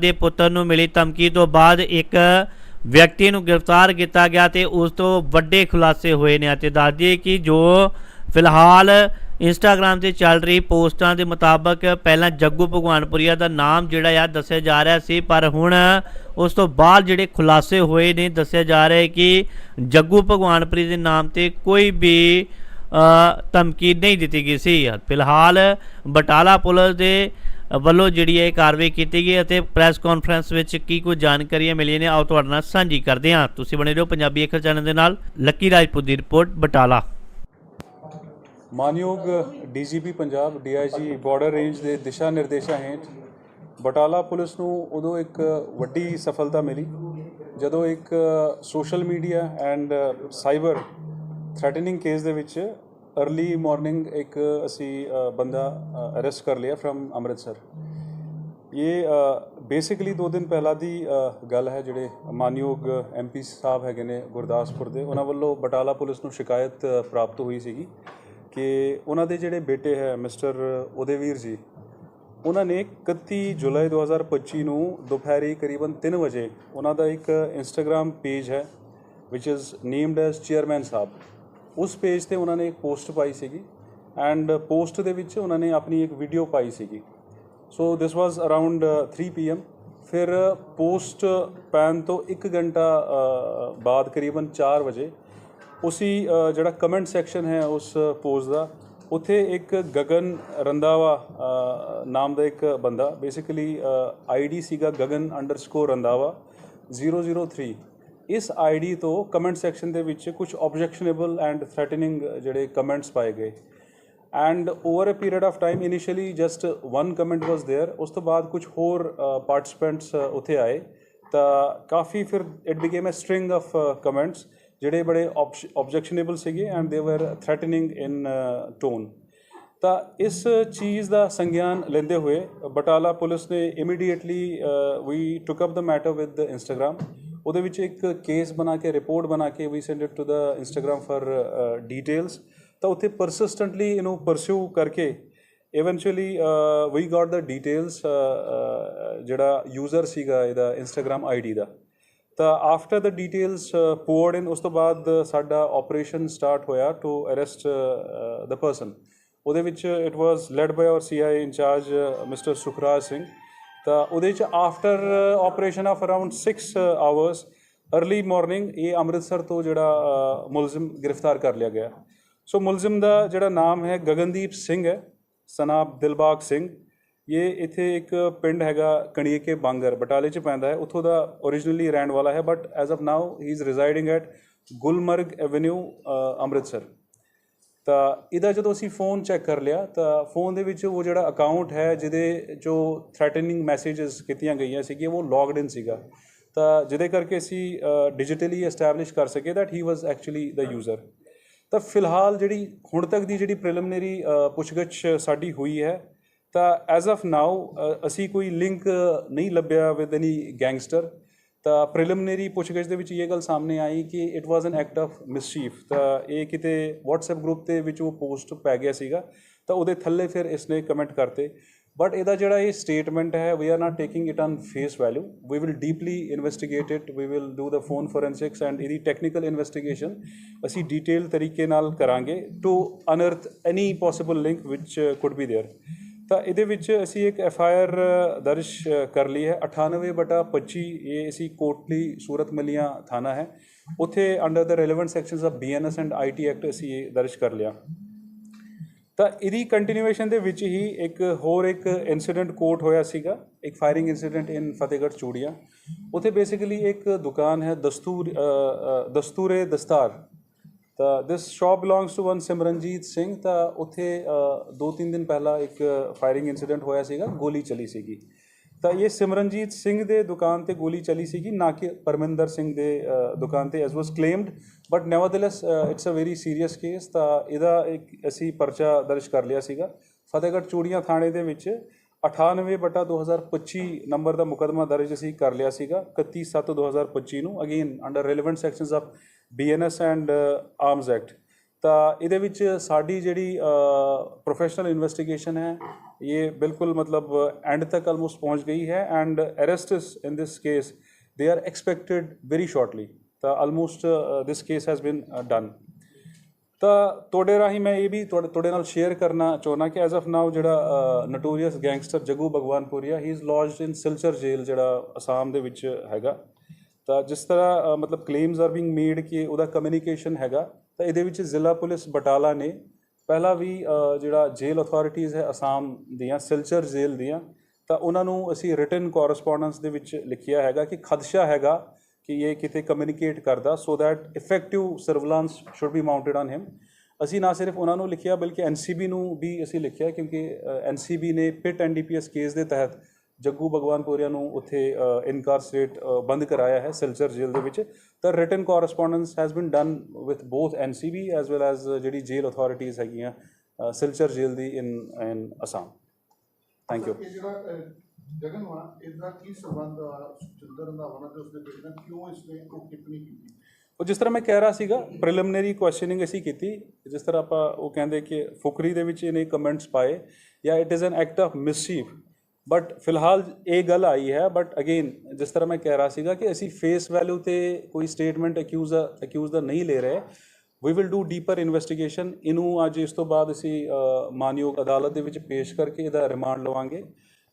ਦੇ ਪੁੱਤਰ ਨੂੰ ਮਿਲੀ ਧਮਕੀ ਤੋਂ ਬਾਅਦ ਇੱਕ ਵਿਅਕਤੀ ਨੂੰ ਗ੍ਰਿਫਤਾਰ ਕੀਤਾ ਗਿਆ ਤੇ ਉਸ ਤੋਂ ਵੱਡੇ ਖੁਲਾਸੇ ਹੋਏ ਨੇ ਅਤੇ ਦੱਸ ਦਈਏ ਕਿ ਜੋ ਫਿਲਹਾਲ ਇੰਸਟਾਗ੍ਰam ਤੇ ਚੱਲ ਰਹੀ ਪੋਸਟਾਂ ਦੇ ਮੁਤਾਬਕ ਪਹਿਲਾਂ ਜੱਗੂ ਭਗਵਾਨਪੁਰੀਆ ਦਾ ਨਾਮ ਜਿਹੜਾ ਆ ਦੱਸਿਆ ਜਾ ਰਿਹਾ ਸੀ, ਪਰ ਹੁਣ ਉਸ ਤੋਂ ਬਾਅਦ ਜਿਹੜੇ ਖੁਲਾਸੇ ਹੋਏ ਨੇ, ਦੱਸਿਆ ਜਾ ਰਿਹਾ ਹੈ ਕਿ ਜੱਗੂ ਭਗਵਾਨਪੁਰੀ ਦੇ ਨਾਮ ਤੇ ਕੋਈ ਵੀ ਧਮਕੀ ਨਹੀਂ ਦਿੱਤੀ ਗਈ ਸੀ। ਫਿਲਹਾਲ ਬਟਾਲਾ ਪੁਲਿਸ ਦੇ ਵੱਲੋਂ ਜਿਹੜੀ ਹੈ ਕਾਰਵਾਈ ਕੀਤੀ ਗਈ ਅਤੇ ਪ੍ਰੈਸ ਕਾਨਫਰੰਸ ਵਿੱਚ ਕੀ ਕੁਝ ਜਾਣਕਾਰੀਆਂ ਮਿਲੀਆਂ ਨੇ, ਆਓ ਤੁਹਾਡੇ ਨਾਲ ਸਾਂਝੀ ਕਰਦੇ ਹਾਂ। ਤੁਸੀਂ ਬਣੇ ਰਹੋ ਪੰਜਾਬੀ ਅੱਖਰ ਚੈਨਲ ਦੇ ਨਾਲ। ਲੱਕੀ ਰਾਜਪੂਤ ਦੀ ਰਿਪੋਰਟ, ਬਟਾਲਾ। ਮਾਨਯੋਗ DGP Punjab, DIG border range ਦੇ ਦਿਸ਼ਾ ਨਿਰਦੇਸ਼ਾਂ ਹੇਠ ਬਟਾਲਾ ਪੁਲਿਸ ਨੂੰ ਉਦੋਂ ਇੱਕ ਵੱਡੀ ਸਫਲਤਾ ਮਿਲੀ, ਜਦੋਂ ਇੱਕ social media and cyber threatening case ਦੇ ਵਿੱਚ अर्ਲੀ ਮਾਰਨਿੰਗ ਇੱਕ ਅਸੀਂ ਬੰਦਾ ਅਰੈਸਟ ਕਰ ਲਿਆ ਫਰਮ ਅੰਮ੍ਰਿਤਸਰ। ਇਹ ਬੇਸਿਕਲੀ ਦੋ ਦਿਨ ਪਹਿਲਾਂ ਦੀ ਗੱਲ ਹੈ ਜਿਹੜੇ ਮਾਨਯੋਗ ਐਮਪੀ ਸਾਹਿਬ ਹੈਗੇ ਨੇ ਗੁਰਦਾਸਪੁਰ ਦੇ, ਉਹਨਾਂ ਵੱਲੋਂ ਬਟਾਲਾ ਪੁਲਿਸ ਨੂੰ ਸ਼ਿਕਾਇਤ ਪ੍ਰਾਪਤ ਹੋਈ ਸੀਗੀ ਕਿ ਉਹਨਾਂ ਦੇ ਜਿਹੜੇ ਬੇਟੇ ਹੈ ਮਿਸਟਰ ਉਦੇਵੀਰ ਜੀ, ਉਹਨਾਂ ਨੇ 31 ਜੁਲਾਈ 2025 ਨੂੰ ਦੁਪਹਿਰੀ ਕਰੀਬਨ 3 ਵਜੇ ਉਹਨਾਂ ਦਾ ਇੱਕ ਇੰਸਟਾਗ੍ਰam ਪੇਜ ਹੈ, which is named as chairman Sahib. ਉਸ ਪੇਜ ਤੇ ਉਹਨਾਂ ਨੇ ਇੱਕ ਪੋਸਟ ਪਾਈ ਸੀਗੀ ਐਂਡ ਪੋਸਟ ਦੇ ਵਿੱਚ ਉਹਨਾਂ ਨੇ ਆਪਣੀ ਇੱਕ ਵੀਡੀਓ ਪਾਈ ਸੀਗੀ। So this was around 3 PM ਫਿਰ ਪੋਸਟ ਪੈਨ ਤੋਂ 1 ਘੰਟਾ ਬਾਅਦ ਕਰੀਬਨ 4 ਵਜੇ ਉਸੀ ਜਿਹੜਾ ਕਮੈਂਟ ਸੈਕਸ਼ਨ ਹੈ ਉਸ ਪੋਸਟ ਦਾ, ਉੱਥੇ ਇੱਕ ਗਗਨ ਰੰਦਾਵਾ ਨਾਮ ਦਾ ਇੱਕ ਬੰਦਾ ਬੇਸਿਕਲੀ ਆਈਡੀ ਸੀਗਾ ਗਗਨ ਰੰਦਾਵਾ 003 ਇਸ ਆਈਡੀ ਤੋਂ ਕਮੈਂਟ ਸੈਕਸ਼ਨ ਦੇ ਵਿੱਚ ਕੁਝ ਆਬਜੈਕਸ਼ਨੇਬਲ ਐਂਡ ਥ੍ਰੈਟਨਿੰਗ ਜਿਹੜੇ ਕਮੈਂਟਸ ਪਾਏ ਗਏ and over a period of time initially just one comment was there ਉਸ ਤੋਂ ਬਾਅਦ ਕੁਝ ਹੋਰ ਪਾਰਟਿਸਪੈਂਟਸ ਉੱਥੇ ਆਏ ਤਾਂ ਕਾਫੀ ਫਿਰ it became a string of comments ਜਿਹੜੇ ਬੜੇ ਆਬਜੈਕਸ਼ਨੇਬਲ ਸੀਗੇ ਐਂਡ ਦੇ ਵਰ ਥ੍ਰੈਟਨਿੰਗ ਇਨ ਟੋਨ ਤਾਂ ਇਸ ਚੀਜ਼ ਦਾ ਸੰਗਿਆਨ ਲੈਂਦੇ ਹੋਏ ਬਟਾਲਾ ਪੁਲਿਸ ਨੇ immediately we took up the matter with Instagram ਉਹਦੇ ਵਿੱਚ ਇੱਕ ਕੇਸ ਬਣਾ ਕੇ ਰਿਪੋਰਟ ਬਣਾ ਕੇ we send it to the Instagram for details ਤਾਂ ਉੱਥੇ ਪਰਸਿਸਟੈਂਟਲੀ ਇਹਨੂੰ ਪਰਸਿਊ ਕਰਕੇ eventually we got the details ਜਿਹੜਾ ਯੂਜ਼ਰ ਸੀਗਾ ਇਹਦਾ ਇੰਸਟਾਗ੍ਰam ਆਈਡੀ ਦਾ। ਤਾਂ ਆਫਟਰ ਦਾ ਡੀਟੇਲਸ ਪੋਰਡ ਇਨ ਉਸ ਤੋਂ ਬਾਅਦ ਸਾਡਾ ਆਪਰੇਸ਼ਨ ਸਟਾਰਟ ਹੋਇਆ ਟੂ ਅਰੈਸਟ ਦ ਪਰਸਨ ਉਹਦੇ ਵਿੱਚ it was led by our CI incharge mister Sukhraj Singh ਤਾਂ ਉਹਦੇ ਚ after operation of around 6 hours early morning ਇਹ ਅੰਮ੍ਰਿਤਸਰ ਤੋਂ ਜਿਹੜਾ ਅ, ਮੁਲਜ਼ਮ ਗ੍ਰਿਫਤਾਰ ਕਰ ਲਿਆ ਗਿਆ। ਸੋ ਮੁਲਜ਼ਮ ਦਾ ਜਿਹੜਾ ਨਾਮ ਹੈ ਗਗਨਦੀਪ ਸਿੰਘ ਹੈ ਸਨਾਬ ਦਿਲਬਾਗ ਸਿੰਘ। ਇਹ ਇੱਥੇ ਇੱਕ ਪਿੰਡ ਹੈਗਾ ਕਣੀਕੇ ਬਾਂਗਰ ਬਟਾਲੇ ਚ ਪੈਂਦਾ ਹੈ। ਉੱਥੋਂ ਦਾ originally ਰਹਿਣ ਵਾਲਾ ਹੈ but as of now he is residing at Gulmarg avenue uh, Amritsar. ਤਾਂ ਇਹਦਾ ਜਦੋਂ ਅਸੀਂ ਫੋਨ ਚੈੱਕ ਕਰ ਲਿਆ, ਤਾਂ ਫੋਨ ਦੇ ਵਿੱਚ ਉਹ ਜਿਹੜਾ ਅਕਾਊਂਟ ਹੈ, ਜਿਹਦੇ ਜੋ ਥ੍ਰੈਟਨਿੰਗ ਮੈਸੇजेस ਕੀਤੀਆਂ ਗਈਆਂ ਸੀਗੀਆਂ, ਉਹ ਲੌਗਡ ਇਨ ਸੀਗਾ। ਤਾਂ ਜਿਹਦੇ ਕਰਕੇ ਅਸੀਂ ਡਿਜੀਟਲੀ ਐਸਟੈਬਲਿਸ਼ ਕਰ ਸਕੇ that he was actually the user ਤਾਂ ਫਿਲਹਾਲ ਜਿਹੜੀ ਹੁਣ ਤੱਕ ਦੀ ਜਿਹੜੀ ਪ੍ਰੀਲਿਮਿਨਰੀ ਪੁੱਛਗਿੱਛ ਸਾਡੀ ਹੋਈ ਹੈ, ਤਾਂ ਐਜ਼ ਆਫ ਨਾਓ ਅਸੀਂ ਕੋਈ ਲਿੰਕ ਨਹੀਂ ਲੱਭਿਆ ਵਿਦ ਐਨੀ ਗੈਂਗਸਟਰ ਤਾਂ ਪ੍ਰੀਲਿਮਿਨਰੀ ਪੁੱਛਗਿੱਛ ਦੇ ਵਿੱਚ ਇਹ ਗੱਲ ਸਾਹਮਣੇ ਆਈ ਕਿ it was an act of mischief ਤਾਂ ਇਹ ਕਿਤੇ WhatsApp ਗਰੁੱਪ ਦੇ ਵਿੱਚ ਉਹ ਪੋਸਟ ਪੈ ਗਿਆ ਸੀਗਾ ਤਾਂ ਉਹਦੇ ਥੱਲੇ ਫਿਰ ਇਸਨੇ ਕਮੈਂਟ ਕਰਤੇ ਬਟ ਇਹਦਾ ਜਿਹੜਾ ਇਹ ਸਟੇਟਮੈਂਟ ਹੈ we are not taking it on face value we will deeply investigate it we will do the phone forensics and ਇਹਦੀ ਟੈਕਨੀਕਲ ਇਨਵੈਸਟੀਗੇਸ਼ਨ ਅਸੀਂ ਡਿਟੇਲ ਤਰੀਕੇ ਨਾਲ ਕਰਾਂਗੇ to unearth any possible link which could be there ਤਾਂ ਇਹਦੇ ਵਿੱਚ ਅਸੀਂ ਇੱਕ ਐਫ ਆਈ ਆਰ ਦਰਜ ਕਰ ਲਈ ਹੈ। 98 ਬਟਾ 25 ਇਹ ਅਸੀਂ ਕੋਟਲੀ ਸੂਰਤ ਮਲੀਆਂ ਥਾਣਾ ਹੈ। ਉੱਥੇ under the relevant sections of BNS and IT act ਅਸੀਂ ਇਹ ਦਰਜ ਕਰ ਲਿਆ। ਤਾਂ ਇਹਦੀ ਕੰਟੀਨਿਊਏਸ਼ਨ ਦੇ ਵਿੱਚ ਹੀ ਇੱਕ ਹੋਰ ਇੱਕ ਇਨਸੀਡੈਂਟ ਕੋਟ ਹੋਇਆ ਸੀਗਾ। ਇੱਕ ਫਾਇਰਿੰਗ ਇਨਸੀਡੈਂਟ ਇਨ ਫਤਿਹਗੜ੍ਹ ਚੂੜੀਆਂ। ਉੱਥੇ ਬੇਸਿਕਲੀ ਇੱਕ ਦੁਕਾਨ ਹੈ ਦਸਤੂਰ ਦਸਤੂਰੇ ਦਸਤਾਰ। ਤਾਂ this shop belongs to one Simranjeet Singh ਤਾਂ ਉੱਥੇ ਅ, ਦੋ ਤਿੰਨ ਦਿਨ ਪਹਿਲਾਂ ਇੱਕ ਫਾਇਰਿੰਗ ਇਨਸੀਡੈਂਟ ਹੋਇਆ ਸੀਗਾ ਗੋਲੀ ਚਲੀ ਸੀਗੀ। ਤਾਂ ਇਹ ਸਿਮਰਨਜੀਤ ਸਿੰਘ ਦੇ ਦੁਕਾਨ ਤੇ ਗੋਲੀ ਚਲੀ ਸੀਗੀ ਨਾ ਕਿ ਪਰਮਿੰਦਰ ਸਿੰਘ ਦੇ ਦੁਕਾਨ ਤੇ as was claimed but nevertheless it's a very serious case ਤਾਂ ਇਹਦਾ ਇੱਕ ਅਸੀਂ ਪਰਚਾ ਦਰਜ ਕਰ ਲਿਆ ਸੀਗਾ। ਫਤਿਹਗੜ੍ਹ ਚੂੜੀਆਂ ਥਾਣੇ ਦੇ ਵਿੱਚ 98 ਬਟਾ 2025 ਨੰਬਰ ਦਾ ਮੁਕਦਮਾ ਦਰਜ ਅਸੀਂ ਕਰ ਲਿਆ ਸੀਗਾ 31 7 2025 ਨੂੰ again under relevant sections of BNS and arms act ਤਾਂ ਇਹਦੇ ਵਿੱਚ ਸਾਡੀ ਜਿਹੜੀ ਪ੍ਰੋਫੈਸ਼ਨਲ ਇਨਵੈਸਟੀਗੇਸ਼ਨ ਹੈ, ਇਹ ਬਿਲਕੁਲ ਮਤਲਬ ਐਂਡ ਤੱਕ ਆਲਮੋਸਟ ਪਹੁੰਚ ਗਈ ਹੈ and arrests in this case they are expected very shortly ਤਾਂ almost this case has been done ਤਾਂ ਤੁਹਾਡੇ ਰਾਹੀਂ ਮੈਂ ਇਹ ਵੀ ਤੁਹਾਡੇ ਤੁਹਾਡੇ ਨਾਲ ਸ਼ੇਅਰ ਕਰਨਾ ਚਾਹੁੰਦਾ ਕਿ ਐਜ਼ ਆਫ ਨਾਓ ਜਿਹੜਾ notorious gangster Jaggu Bhagwanpuria he is lodged in Silchar ਜੇਲ੍ਹ ਜਿਹੜਾ ਅਸਾਮ ਦੇ ਵਿੱਚ ਹੈਗਾ। ਤਾਂ ਜਿਸ ਤਰ੍ਹਾਂ ਮਤਲਬ ਕਲੇਮਸ ਆਰ ਬੀਇੰਗ ਮੇਡ ਕਿ ਉਹਦਾ ਕਮਿਊਨੀਕੇਸ਼ਨ ਹੈਗਾ, ਤਾਂ ਇਹਦੇ ਵਿੱਚ ਜ਼ਿਲ੍ਹਾ ਪੁਲਿਸ ਬਟਾਲਾ ਨੇ ਪਹਿਲਾਂ ਵੀ ਜਿਹੜਾ ਜੇਲ੍ਹ ਅਥਾਰਟੀਆਂ ਹੈ ਅਸਾਮ ਦੀਆਂ, ਸਿਲਚਰ ਜੇਲ੍ਹ ਦੀਆਂ, ਤਾਂ ਉਹਨਾਂ ਨੂੰ ਅਸੀਂ ਰਿਟਨ ਕੋਰਸਪੋਂਡੈਂਸ ਦੇ ਵਿੱਚ ਲਿਖਿਆ ਹੈਗਾ ਕਿ ਖਦਸ਼ਾ ਹੈਗਾ ਕਿ ਇਹ ਕਿਤੇ ਕਮਿਊਨੀਕੇਟ ਕਰਦਾ so that effective surveillance should be mounted on him ਅਸੀਂ ਨਾ ਸਿਰਫ ਉਹਨਾਂ ਨੂੰ ਲਿਖਿਆ, ਬਲਕਿ ਐਨਸੀਬੀ ਨੂੰ ਵੀ ਅਸੀਂ ਲਿਖਿਆ, ਕਿਉਂਕਿ ਐਨਸੀਬੀ ਨੇ ਪਿਟ ਐਨਡੀਪੀਐਸ ਕੇਸ ਦੇ ਤਹਿਤ ਜੱਗੂ ਭਗਵਾਨਪੁਰੀਆ ਨੂੰ ਉੱਥੇ ਇਨਕਾਰਸਰੇਟ ਬੰਦ ਕਰਾਇਆ ਹੈ ਸਿਲਚਰ ਜੇਲ੍ਹ ਦੇ ਵਿੱਚ। ਤਾਂ written correspondence has been done with both NCB as well as ਜਿਹੜੀ ਜੇਲ੍ਹ ਅਥਾਰਟੀਆਂ ਹੈਗੀਆਂ ਸਿਲਚਰ ਜੇਲ੍ਹ ਦੀ in in Assam thank you ਇਹ ਜਿਹੜਾ ਅਹ, ਗਗਨ ਵਾ ਇਹਦਾ ਕੀ ਸੰਬੰਧ ਆ? ਸੁਖਜਿੰਦਰ ਰੰਧਾਵਾ ਤੇ ਉਸਦੇ ਬੇਟੇ ਨਾਲ ਕਿਉਂ ਇਸਨੇ ਉਹ ਟਿੱਪਣੀ ਕੀਤੀ? ਉਹ ਜਿਸ ਤਰ੍ਹਾਂ ਮੈਂ ਕਹਿ ਰਿਹਾ ਸੀਗਾ ਪ੍ਰੀਲਿਮਿਨਰੀ ਕੁਐਸਚਨਿੰਗ ਅਸੀਂ ਕੀਤੀ ਜਿਸ ਤਰ੍ਹਾਂ ਆਪਾਂ ਉਹ ਕਹਿੰਦੇ ਕਿ ਫੁਕਰੀ ਦੇ ਵਿੱਚ ਇਹਨੇ ਕਮੈਂਟਸ ਪਾਏ ਜਾਂ it is an act of mischief but ਫਿਲਹਾਲ ਇਹ ਗੱਲ ਆਈ ਹੈ ਬਟ ਅਗੇਨ ਜਿਸ ਤਰ੍ਹਾਂ ਮੈਂ ਕਹਿ ਰਿਹਾ ਸੀਗਾ ਕਿ ਅਸੀਂ ਫੇਸ ਵੈਲਿਊ ਤੇ ਕੋਈ ਸਟੇਟਮੈਂਟ ਅਕਿਊਜ਼ ਅਕਿਊਜ਼ ਦਾ ਨਹੀਂ ਲੈ ਰਹੇ। We will do deeper investigation ਇਹਨੂੰ ਅੱਜ ਇਸ ਤੋਂ ਬਾਅਦ ਅਸੀਂ ਮਾਨਯੋਗ ਅਦਾਲਤ ਦੇ ਵਿੱਚ ਪੇਸ਼ ਕਰਕੇ ਇਹਦਾ ਰਿਮਾਂਡ ਲਵਾਂਗੇ।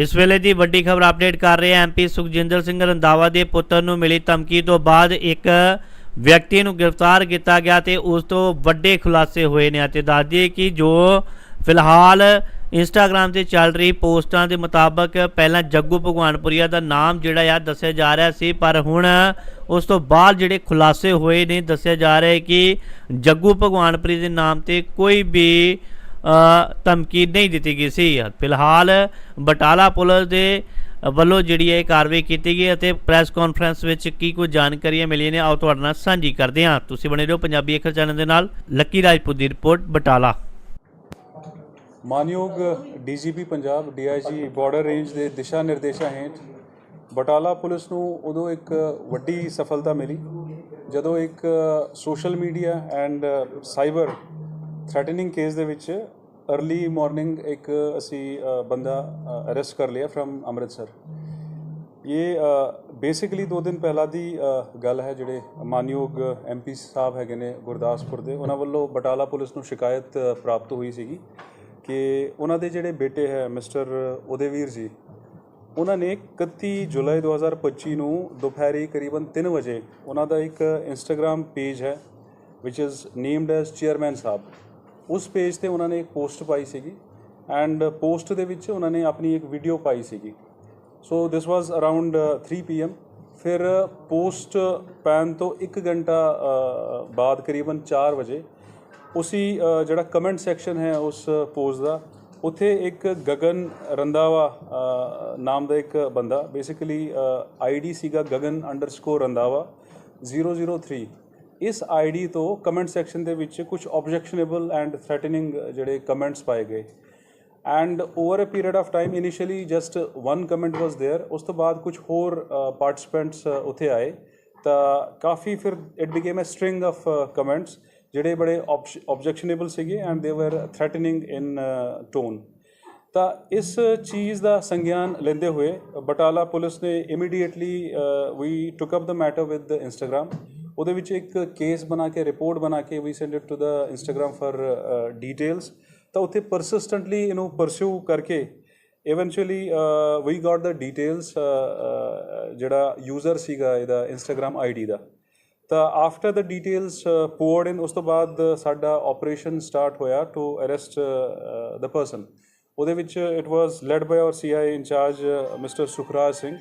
ਇਸ ਵੇਲੇ ਦੀ ਵੱਡੀ ਖਬਰ ਅਪਡੇਟ ਕਰ ਰਹੇ ਹਾਂ ਐਮਪੀ ਸੁਖਜਿੰਦਰ ਸਿੰਘ ਰੰਧਾਵਾ ਦੇ ਪੁੱਤਰ ਨੂੰ ਮਿਲੀ ਧਮਕੀ ਤੋਂ ਬਾਅਦ ਇੱਕ ਵਿਅਕਤੀ ਨੂੰ ਗ੍ਰਿਫਤਾਰ ਕੀਤਾ ਗਿਆ ਤੇ ਉਸ ਤੋਂ ਵੱਡੇ ਖੁਲਾਸੇ ਹੋਏ ਨੇ ਅਤੇ ਦੱਸ ਦਈਏ ਕਿ ਜੋ ਫਿਲਹਾਲ ਇੰਸਟਾਗ੍ਰam ਤੇ ਚੱਲ ਰਹੀ ਪੋਸਟਾਂ ਦੇ ਮੁਤਾਬਕ ਪਹਿਲਾਂ ਜੱਗੂ ਭਗਵਾਨਪੁਰੀਆ ਦਾ ਨਾਮ ਜਿਹੜਾ ਆ ਦੱਸਿਆ ਜਾ ਰਿਹਾ ਸੀ, ਪਰ ਹੁਣ ਉਸ ਤੋਂ ਬਾਅਦ ਜਿਹੜੇ ਖੁਲਾਸੇ ਹੋਏ ਨੇ, ਦੱਸਿਆ ਜਾ ਰਿਹਾ ਹੈ ਕਿ ਜੱਗੂ ਭਗਵਾਨਪੁਰੀ ਦੇ ਨਾਮ ਤੇ ਕੋਈ ਵੀ ਧਮਕੀ ਨਹੀਂ ਦਿੱਤੀ ਗਈ ਸੀ। ਫਿਲਹਾਲ ਬਟਾਲਾ ਪੁਲਿਸ ਦੇ ਵੱਲੋਂ ਜਿਹੜੀ ਇਹ ਕਾਰਵਾਈ ਕੀਤੀ ਗਈ ਅਤੇ ਪ੍ਰੈਸ ਕਾਨਫਰੰਸ ਵਿੱਚ ਕੀ ਕੋਈ ਜਾਣਕਾਰੀਆਂ ਮਿਲੀਆਂ ਨੇ, ਆਓ ਤੁਹਾਡੇ ਨਾਲ ਸਾਂਝੀ ਕਰਦੇ ਹਾਂ। ਤੁਸੀਂ ਬਣੇ ਰਹੋ ਪੰਜਾਬੀ ਅੱਖਰ ਚੈਨਲ ਦੇ ਨਾਲ। ਲੱਕੀ ਰਾਜਪੂਤ ਦੀ ਰਿਪੋਰਟ, ਬਟਾਲਾ। ਮਾਨਯੋਗ DGP Punjab, DIG border range ਦੇ ਦਿਸ਼ਾ ਨਿਰਦੇਸ਼ਾਂ ਹੇਠ ਬਟਾਲਾ ਪੁਲਿਸ ਨੂੰ ਉਦੋਂ ਇੱਕ ਵੱਡੀ ਸਫਲਤਾ ਮਿਲੀ। ਜਦੋਂ ਇੱਕ social media and cyber threatening case ਦੇ ਵਿੱਚ अर्ਲੀ ਮਾਰਨਿੰਗ ਇੱਕ ਅਸੀਂ ਬੰਦਾ ਅਰੈਸਟ ਕਰ ਲਿਆ ਫਰਮ ਅੰਮ੍ਰਿਤਸਰ। ਇਹ ਬੇਸਿਕਲੀ ਦੋ ਦਿਨ ਪਹਿਲਾਂ ਦੀ ਗੱਲ ਹੈ, ਜਿਹੜੇ ਮਾਨਯੋਗ ਐਮਪੀ ਸਾਹਿਬ ਹੈਗੇ ਨੇ ਗੁਰਦਾਸਪੁਰ ਦੇ, ਉਹਨਾਂ ਵੱਲੋਂ ਬਟਾਲਾ ਪੁਲਿਸ ਨੂੰ ਸ਼ਿਕਾਇਤ ਪ੍ਰਾਪਤ ਹੋਈ ਸੀਗੀ ਕਿ ਉਹਨਾਂ ਦੇ ਜਿਹੜੇ ਬੇਟੇ ਹੈ, ਮਿਸਟਰ ਉਦੇਵੀਰ ਜੀ, ਉਹਨਾਂ ਨੇ 31 ਜੁਲਾਈ 2025 ਨੂੰ ਦੁਪਹਿਰੀ ਕਰੀਬਨ 3 ਵਜੇ ਉਹਨਾਂ ਦਾ ਇੱਕ ਇੰਸਟਾਗ੍ਰam ਪੇਜ ਹੈ which is named as chairman ਸਾਹਿਬ। ਉਸ ਪੇਜ ਤੇ ਉਹਨਾਂ ਨੇ ਇੱਕ ਪੋਸਟ ਪਾਈ ਸੀਗੀ ਐਂਡ ਪੋਸਟ ਦੇ ਵਿੱਚ ਉਹਨਾਂ ਨੇ ਆਪਣੀ ਇੱਕ ਵੀਡੀਓ ਪਾਈ ਸੀਗੀ। So this was around 3 PM ਫਿਰ ਪੋਸਟ ਪੈਨ ਤੋਂ 1 ਘੰਟਾ ਬਾਅਦ ਕਰੀਬਨ 4 ਵਜੇ ਉਸੀ ਜਿਹੜਾ ਕਮੈਂਟ ਸੈਕਸ਼ਨ ਹੈ ਉਸ ਪੋਸਟ ਦਾ, ਉੱਥੇ ਇੱਕ ਗਗਨ ਰੰਦਾਵਾ ਨਾਮ ਦਾ ਇੱਕ ਬੰਦਾ ਬੇਸਿਕਲੀ ਆਈਡੀ ਸੀਗਾ ਗਗਨ ਅੰਡਰਸਕੋਰ ਰੰਦਾਵਾ 003 ਇਸ ਆਈਡੀ ਤੋਂ ਕਮੈਂਟ ਸੈਕਸ਼ਨ ਦੇ ਵਿੱਚ ਕੁਝ ਆਬਜੈਕਸ਼ਨੇਬਲ ਐਂਡ ਥ੍ਰੈਟਨਿੰਗ ਜਿਹੜੇ ਕਮੈਂਟਸ ਪਾਏ ਗਏ and over a period of time initially just one comment was there ਉਸ ਤੋਂ ਬਾਅਦ ਕੁਝ ਹੋਰ ਪਾਰਟਿਸਪੈਂਟਸ ਉੱਥੇ ਆਏ ਤਾਂ ਕਾਫੀ ਫਿਰ it became a string of comments ਜਿਹੜੇ ਬੜੇ ਆਬਜੈਕਸ਼ਨੇਬਲ ਸੀਗੇ ਐਂਡ ਦੇ ਵਰ ਥ੍ਰੈਟਨਿੰਗ ਇਨ ਟੋਨ ਤਾਂ ਇਸ ਚੀਜ਼ ਦਾ ਸੰਗਿਆਨ ਲੈਂਦੇ ਹੋਏ ਬਟਾਲਾ ਪੁਲਿਸ ਨੇ immediately we took up the matter with Instagram ਉਹਦੇ ਵਿੱਚ ਇੱਕ ਕੇਸ ਬਣਾ ਕੇ ਰਿਪੋਰਟ ਬਣਾ ਕੇ we send it to the Instagram for details ਤਾਂ ਉੱਥੇ ਪਰਸਿਸਟੈਂਟਲੀ ਇਹਨੂੰ ਪਰਸਿਊ ਕਰਕੇ eventually we got the details ਜਿਹੜਾ ਯੂਜ਼ਰ ਸੀਗਾ ਇਹਦਾ ਇੰਸਟਾਗ੍ਰam ਆਈਡੀ ਦਾ। ਤਾਂ ਆਫਟਰ ਦਾ ਡੀਟੇਲਸ ਪੋਰਡ ਇਨ ਉਸ ਤੋਂ ਬਾਅਦ ਸਾਡਾ ਆਪਰੇਸ਼ਨ ਸਟਾਰਟ ਹੋਇਆ ਟੂ ਅਰੈਸਟ ਦ ਪਰਸਨ ਉਹਦੇ ਵਿੱਚ it was led by our CI incharge mister Sukhraj Singh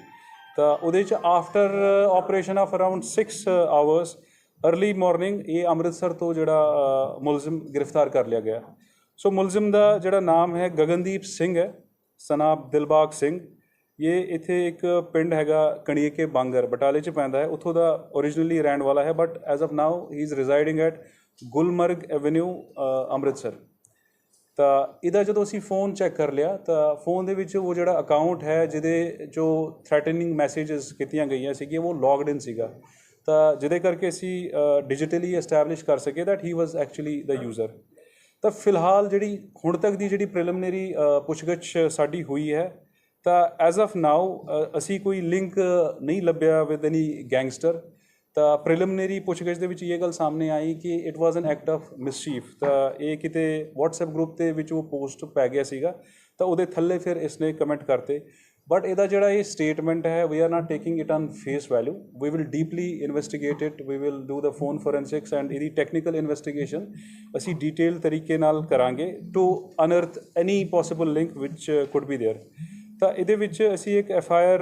ਤਾਂ ਉਹਦੇ ਚ after operation of around 6 hours early morning ਇਹ ਅੰਮ੍ਰਿਤਸਰ ਤੋਂ ਜਿਹੜਾ uh, ਮੁਲਜ਼ਮ ਗ੍ਰਿਫਤਾਰ ਕਰ ਲਿਆ ਗਿਆ। ਸੋ ਮੁਲਜ਼ਮ ਦਾ ਜਿਹੜਾ ਨਾਮ ਹੈ ਗਗਨਦੀਪ ਸਿੰਘ ਹੈ, ਸਨਾਬ ਦਿਲਬਾਗ ਸਿੰਘ। ਇਹ ਇੱਥੇ ਇੱਕ ਪਿੰਡ ਹੈਗਾ ਕਣੀਏਕੇ ਬਾਂਗਰ, ਬਟਾਲੇ ਚ ਪੈਂਦਾ ਹੈ। ਉੱਥੋਂ ਦਾ originally ਰਹਿਣ ਵਾਲਾ ਹੈ but as of now he is residing at Gulmarg avenue uh, Amritsar. ਤਾਂ ਇਹਦਾ ਜਦੋਂ ਅਸੀਂ ਫੋਨ ਚੈੱਕ ਕਰ ਲਿਆ, ਤਾਂ ਫੋਨ ਦੇ ਵਿੱਚ ਉਹ ਜਿਹੜਾ ਅਕਾਊਂਟ ਹੈ, ਜਿਹਦੇ ਜੋ ਥ੍ਰੈਟਨਿੰਗ ਮੈਸੇजेस ਕੀਤੀਆਂ ਗਈਆਂ ਸੀਗੀਆਂ, ਉਹ ਲੌਗਡ ਇਨ ਸੀਗਾ। ਤਾਂ ਜਿਹਦੇ ਕਰਕੇ ਅਸੀਂ ਡਿਜੀਟਲੀ ਐਸਟੈਬਲਿਸ਼ ਕਰ ਸਕੇ that he was actually the user ਤਾਂ ਫਿਲਹਾਲ ਜਿਹੜੀ ਹੁਣ ਤੱਕ ਦੀ ਜਿਹੜੀ ਪ੍ਰੀਲਿਮਿਨਰੀ ਪੁੱਛਗਿੱਛ ਸਾਡੀ ਹੋਈ ਹੈ, ਤਾਂ ਐਜ਼ ਆਫ ਨਾਓ ਅਸੀਂ ਕੋਈ ਲਿੰਕ ਨਹੀਂ ਲੱਭਿਆ ਵਿਦ ਐਨੀ ਗੈਂਗਸਟਰ ਤਾਂ ਪ੍ਰੀਲਿਮਿਨਰੀ ਪੁੱਛਗਿੱਛ ਦੇ ਵਿੱਚ ਇਹ ਗੱਲ ਸਾਹਮਣੇ ਆਈ ਕਿ it was an act of mischief ਤਾਂ ਇਹ ਕਿਤੇ WhatsApp ਗਰੁੱਪ ਦੇ ਵਿੱਚ ਉਹ ਪੋਸਟ ਪੈ ਗਿਆ ਸੀਗਾ ਤਾਂ ਉਹਦੇ ਥੱਲੇ ਫਿਰ ਇਸਨੇ ਕਮੈਂਟ ਕਰਤੇ ਬਟ ਇਹਦਾ ਜਿਹੜਾ ਇਹ ਸਟੇਟਮੈਂਟ ਹੈ we are not taking it on face value we will deeply investigate it we will do the phone forensics and ਇਹਦੀ ਟੈਕਨੀਕਲ ਇਨਵੈਸਟੀਗੇਸ਼ਨ ਅਸੀਂ ਡਿਟੇਲ ਤਰੀਕੇ ਨਾਲ ਕਰਾਂਗੇ to unearth any possible link which could be there ਤਾਂ ਇਹਦੇ ਵਿੱਚ ਅਸੀਂ ਇੱਕ ਐਫ ਆਈ ਆਰ